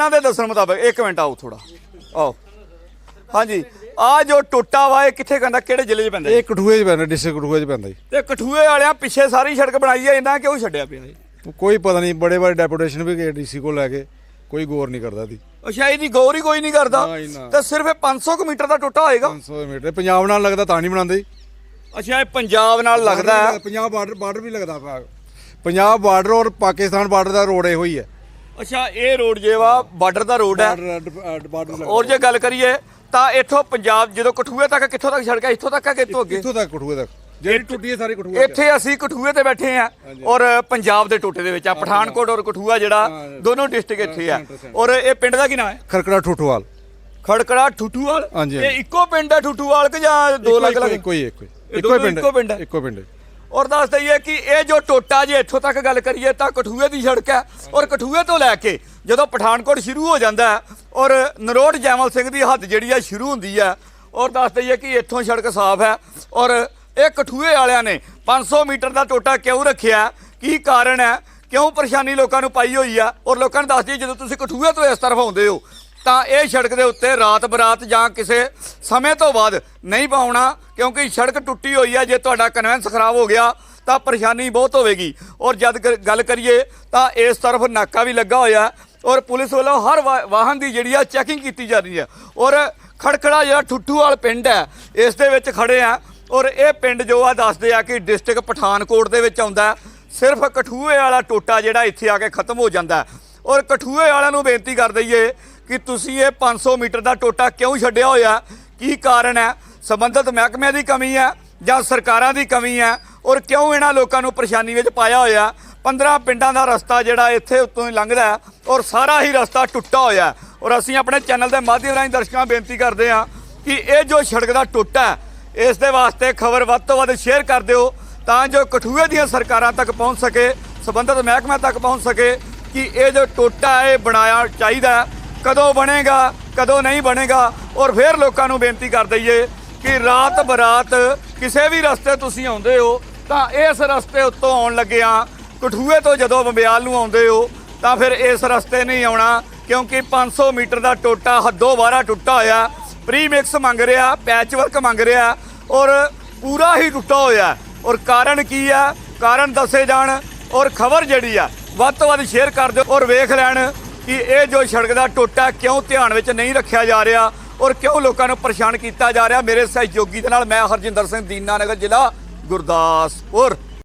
ਇਹਨਾਂ ਦੇ ਦੱਸਣ ਮੁਤਾਬਕ ਇੱਕ ਮਿੰਟ ਆਓ ਥੋੜਾ ਆਓ। ਹਾਂਜੀ ਆ ਜੋ ਟੋਟਾ ਵਾ ਇਹ ਕਿੱਥੇ ਕਹਿੰਦਾ ਕਿਹੜੇ ਜ਼ਿਲ੍ਹੇ 'ਚ ਪੈਂਦਾ? ਇਹ ਕਠੂਏ 'ਚ ਪੈਂਦਾ ਡਿਸਟ੍ਰਿਕਟ ਕਠੂਏ 'ਚ ਪੈਂਦਾ ਜੀ। ਤੇ ਕਠੂਏ ਵਾਲਿਆਂ ਪਿੱਛੇ ਸਾਰੀ ਸੜਕ ਬਣਾਈ ਹੈ ਇਹਨਾਂ ਕਿਉਂ ਛੱਡਿਆ ਪਿਆ ਇਹ? ਕੋਈ ਪਤਾ ਨਹੀਂ ਬੜੇ ਬੜੇ ਡੈਪੂਟੇਸ਼ਨ ਵੀ ਗਏ ਡੀਸੀ ਕੋਲ ਲੈ ਕੇ ਕੋਈ ਗੌਰ ਨਹੀਂ ਕਰਦਾ ਦੀ ਅੱਛਾ ਇਹਦੀ ਗੌਰ ਹੀ ਕੋਈ ਨਹੀਂ ਕਰਦਾ? ਨਾ ਜੀ, ਨਾ। ਤੇ ਸਿਰਫ ਇਹ 500 ਕੁ ਮੀਟਰ ਦਾ ਟੋਟਾ ਹੋਏਗਾ? 500 ਮੀਟਰ। ਪੰਜਾਬ ਨਾਲ ਲੱਗਦਾ ਤਾਂ ਨਹੀਂ ਬਣਾਉਂਦੇ ਜੀ। ਅੱਛਾ ਇਹ ਪੰਜਾਬ ਨਾਲ ਲੱਗਦਾ ਹੈ? ਪੰਜਾਬ ਬਾਰਡਰ ਬਾਰਡਰ ਵੀ ਲੱਗਦਾ ਪੰਜਾਬ ਬਾਰਡਰ ਔਰ ਪਾਕਿਸਤਾਨ ਬਾਰਡਰ ਦਾ ਰੋਡ ਇਹੋ ਹੀ ਹੈ। ਅੱਛਾ ਇਹ ਰੋਡ ਜੇ ਵਾ ਬਾਰਡਰ ਦਾ ਰੋਡ ਹੈ। ਬਾਰਡਰ ਔਰ ਜੇ ਗੱਲ ਕਰੀਏ ਤਾਂ ਇੱਥੋਂ ਪੰਜਾਬ ਜਦੋਂ ਕਠੂਏ ਤੱਕ ਕਿੱਥੋਂ ਤੱਕ ਸੜਕ ਹੈ? ਇੱਥੋਂ ਤੱਕ ਹੈ ਕਿ ਇੱਥੋਂ ਅੱਗੇ? ਇੱਥੋਂ ਤੱਕ ਕਠੂਏ ਤੱਕ। ਜਿਹੜੀ ਟੁੱਟੀ ਹੈ ਸਾਰੀ ਕਠੂਏ 'ਚ। ਇੱਥੇ ਅਸੀਂ ਕਠੂਏ ਤੇ ਬੈਠੇ ਆ ਔਰ ਪੰਜਾਬ ਦੇ ਟੋਟੇ ਦੇ ਵਿੱਚ ਆ ਪਠਾਨਕੋਟ ਔਰ ਕਠੂਆ ਜਿਹੜਾ ਦੋਨੋਂ ਡਿਸਟ੍ਰਿਕਟ ਇੱਥੇ ਆ। ਔਰ ਇਹ ਪਿੰਡ ਦਾ ਕੀ ਨਾਮ ਹੈ? ਖਰਕੜਾ ਠੁੱਠਵਾਲ। ਖੜਕੜਾ ਠੁੱਠੂਵਾਲ? ਹਾਂਜੀ, ਇਹ। ਇੱਕੋ ਪਿੰਡ ਹੈ ਠੁੱਠੂਵਾਲ ਕਿ ਜਾਂ ਦੋ ਅਲੱਗ ਅਲੱਗ ਇੱਕੋ ਹੀ ਇੱਕੋ ਹੀ। ਇੱਕੋ ਪਿੰਡ ਇੱਕੋ ਪਿੰਡ ਹੈ? ਇੱਕੋ ਪਿੰਡ ਹੈ। ਔਰ ਦੱਸ ਦਈਏ ਕਿ ਇਹ ਜੋ ਟੋਟਾ ਜੇ ਇੱਥੋਂ ਤੱਕ ਗੱਲ ਕਰੀਏ ਤਾਂ ਕਠੂਏ ਦੀ ਸੜਕ ਹੈ ਔਰ ਕਠੂਏ ਤੋਂ ਲੈ ਕੇ ਜਦੋਂ ਪਠਾਨਕੋਟ ਸ਼ੁਰੂ ਹੋ ਜਾਂਦਾ ਔਰ ਨਰੋਟ ਜੈਮਲ ਸਿੰਘ ਦੀ ਹੱਦ ਜਿਹੜੀ ਹੈ ਸ਼ੁਰੂ ਹੁੰਦੀ ਹੈ ਔਰ ਦੱਸ ਦਈਏ ਕਿ ਇੱਥੋਂ ਸੜਕ ਸਾਫ਼ ਹੈ ਔਰ ਇਹ ਕਠੂਏ ਵਾਲਿਆਂ ਨੇ 500 ਮੀਟਰ ਦਾ ਟੋਟਾ ਕਿਉਂ ਰੱਖਿਆ ਕੀ ਕਾਰਨ ਹੈ? ਕਿਉਂ ਪਰੇਸ਼ਾਨੀ ਲੋਕਾਂ ਨੂੰ ਪਾਈ ਹੋਈ ਆ ਔਰ ਲੋਕਾਂ ਨੂੰ ਦੱਸ ਦਈਏ ਜਦੋਂ ਤੁਸੀਂ ਕਠੂਏ ਤੋਂ ਇਸ ਤਰਫ ਆਉਂਦੇ ਹੋ ਤਾਂ ਇਹ ਸੜਕ ਦੇ ਉੱਤੇ ਰਾਤ ਬਰਾਤ ਜਾਂ ਕਿਸੇ ਸਮੇਂ ਤੋਂ ਬਾਅਦ ਨਹੀਂ ਪਾਉਣਾ, ਕਿਉਂਕਿ ਸੜਕ ਟੁੱਟੀ ਹੋਈ ਹੈ ਜੇ ਤੁਹਾਡਾ ਕਨਵੈਂਸ ਖਰਾਬ ਹੋ ਗਿਆ, ਤਾਂ ਪਰੇਸ਼ਾਨੀ ਬਹੁਤ ਹੋਵੇਗੀ। ਔਰ ਜਦ ਗੱਲ ਕਰੀਏ, ਤਾਂ ਇਸ ਤਰਫ ਨਾਕਾ ਵੀ ਲੱਗਾ ਹੋਇਆ ਔਰ ਪੁਲਿਸ ਵੱਲੋਂ ਹਰ ਵਾ- ਵਾਹਨ ਦੀ ਜਿਹੜੀ ਆ ਚੈਕਿੰਗ ਕੀਤੀ ਜਾ ਰਹੀ ਹੈ। ਔਰ ਖੜਖੜਾ ਜਿਹੜਾ ਠੁੱਠੂਵਾਲ ਪਿੰਡ ਹੈ, ਇਸ ਦੇ ਵਿੱਚ ਖੜੇ ਆ। ਔਰ ਇਹ ਪਿੰਡ ਜੋ ਆ, ਦੱਸਦੇ ਆ ਕਿ ਡਿਸਟ੍ਰਿਕਟ ਪਠਾਨਕੋਟ ਦੇ ਵਿੱਚ ਆਉਂਦਾ ਸਿਰਫ ਕਠੂਏ ਵਾਲਾ ਟੋਟਾ ਜਿਹੜਾ ਇੱਥੇ ਆ ਕੇ ਖਤਮ ਹੋ ਜਾਂਦਾ ਔਰ ਕਠੂਏ ਵਾਲਿਆਂ ਨੂੰ ਬੇਨਤੀ ਕਰ ਦਈਏ ਕਿ ਤੁਸੀਂ ਇਹ 500 ਮੀਟਰ ਦਾ ਟੋਟਾ ਕਿਉਂ ਛੱਡਿਆ ਹੋਇਆ? ਕੀ ਕਾਰਨ ਹੈ? ਸੰਬੰਧਿਤ ਮਹਿਕਮਿਆਂ ਦੀ ਕਮੀ ਹੈ ਜਾਂ ਸਰਕਾਰਾਂ ਦੀ ਕਮੀ ਹੈ? ਔਰ ਕਿਉਂ ਇਹਨਾਂ ਲੋਕਾਂ ਨੂੰ ਪਰੇਸ਼ਾਨੀ ਵਿੱਚ ਪਾਇਆ ਹੋਇਆ? 15 ਪਿੰਡਾਂ ਦਾ ਰਸਤਾ ਜਿਹੜਾ ਇੱਥੇ ਉੱਤੋਂ ਹੀ ਲੰਘਦਾ ਔਰ ਸਾਰਾ ਹੀ ਰਸਤਾ ਟੁੱਟਾ ਹੋਇਆ ਔਰ ਅਸੀਂ ਆਪਣੇ ਚੈਨਲ ਦੇ ਮਾਧਿਅਮ ਰਾਹੀਂ ਦਰਸ਼ਕਾਂ ਬੇਨਤੀ ਕਰਦੇ ਹਾਂ ਕਿ ਇਹ ਜੋ ਸੜਕ ਦਾ ਟੁੱਟਾ ਹੈ, ਇਸ ਦੇ ਵਾਸਤੇ ਖਬਰ ਵੱਧ ਤੋਂ ਵੱਧ ਸ਼ੇਅਰ ਕਰ ਦਿਓ ਤਾਂ ਜੋ ਕਠੂਏ ਦੀਆਂ ਸਰਕਾਰਾਂ ਤੱਕ ਪਹੁੰਚ ਸਕੇ, ਸੰਬੰਧਿਤ ਮਹਿਕਮਿਆਂ ਤੱਕ ਪਹੁੰਚ ਸਕੇ ਕਿ ਇਹ ਜੋ ਟੋਟਾ ਇਹ ਬਣਾਇਆ ਚਾਹੀਦਾ ਕਦੋਂ ਬਣੇਗਾ, ਕਦੋਂ ਨਹੀਂ ਬਣੇਗਾ ਔਰ ਫਿਰ ਲੋਕਾਂ ਨੂੰ ਬੇਨਤੀ ਕਰ ਦਈਏ ਕਿ ਰਾਤ ਬਰਾਤ ਕਿਸੇ ਵੀ ਰਸਤੇ ਤੁਸੀਂ ਆਉਂਦੇ ਹੋ, ਤਾਂ ਇਸ ਰਸਤੇ ਉੱਤੋਂ ਆਉਣ ਲੱਗਿਆਂ, ਕਠੂਏ ਤੋਂ ਜਦੋਂ ਬੰਬਿਆਲ ਨੂੰ ਆਉਂਦੇ ਹੋ, ਤਾਂ ਫਿਰ ਇਸ ਰਸਤੇ ਨਹੀਂ ਆਉਣਾ ਕਿਉਂਕਿ 500 ਮੀਟਰ ਦਾ ਟੋਟਾ ਹੱਦੋਂ ਬਾਹਰਾ ਟੁੱਟਾ ਹੋਇਆ ਪ੍ਰੀਮਿਕਸ ਮੰਗ ਰਿਹਾ, ਪੈਚ ਵਰਕ ਮੰਗ ਰਿਹਾ ਔਰ ਪੂਰਾ ਹੀ ਟੁੱਟਾ ਹੋਇਆ। ਔਰ ਕਾਰਨ ਕੀ ਹੈ ਕਾਰਨ ਦੱਸੇ ਜਾਣ ਔਰ ਖਬਰ ਜਿਹੜੀ ਆ, ਵੱਧ ਤੋਂ ਵੱਧ ਸ਼ੇਅਰ ਕਰ ਦਿਓ ਔਰ ਵੇਖ ਲੈਣ ਕਿ ਇਹ ਜੋ ਸੜਕ ਦਾ ਟੋਟਾ ਕਿਉਂ ਧਿਆਨ ਵਿੱਚ ਨਹੀਂ ਰੱਖਿਆ ਜਾ ਰਿਹਾ ਔਰ ਕਿਉਂ ਲੋਕਾਂ ਨੂੰ ਪਰੇਸ਼ਾਨ ਕੀਤਾ ਜਾ ਰਿਹਾ, ਮੇਰੇ ਸਹਿਯੋਗੀ ਦੇ ਨਾਲ ਮੈਂ ਹਰਜਿੰਦਰ ਸਿੰਘ ਦੀਨਾਨਗਰ ਜ਼ਿਲ੍ਹਾ ਗੁਰਦਾਸਪੁਰ।